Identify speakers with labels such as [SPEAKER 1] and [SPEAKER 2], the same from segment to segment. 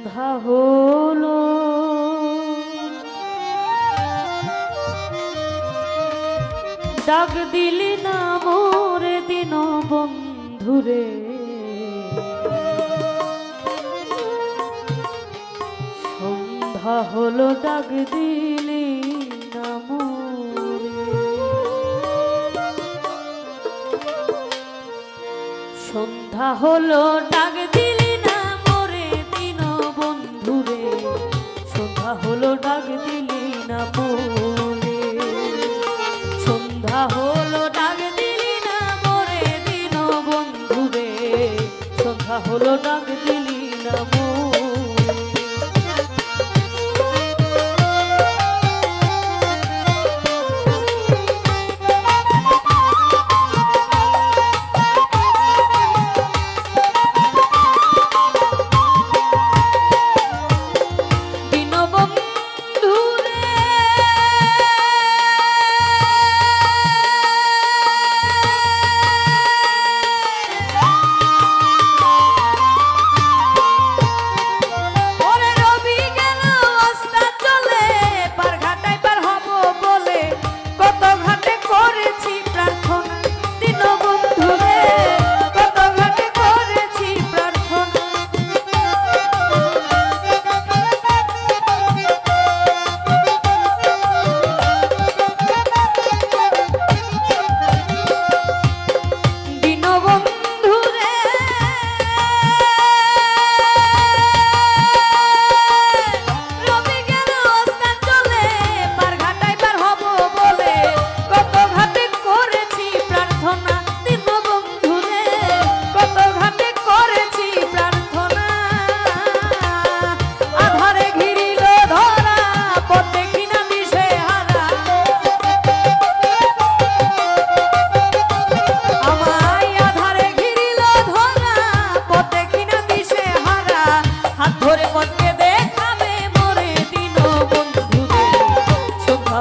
[SPEAKER 1] সন্ধ্যা হলো। ডাক দিলি না মোরে দিন বন্ধুরে। সন্ধ্যা হলো, ডাক দিলি না মোরে। সন্ধ্যা হলো, ডাক সখা হলো ডাক দিলি না মন।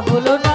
[SPEAKER 1] হলো না।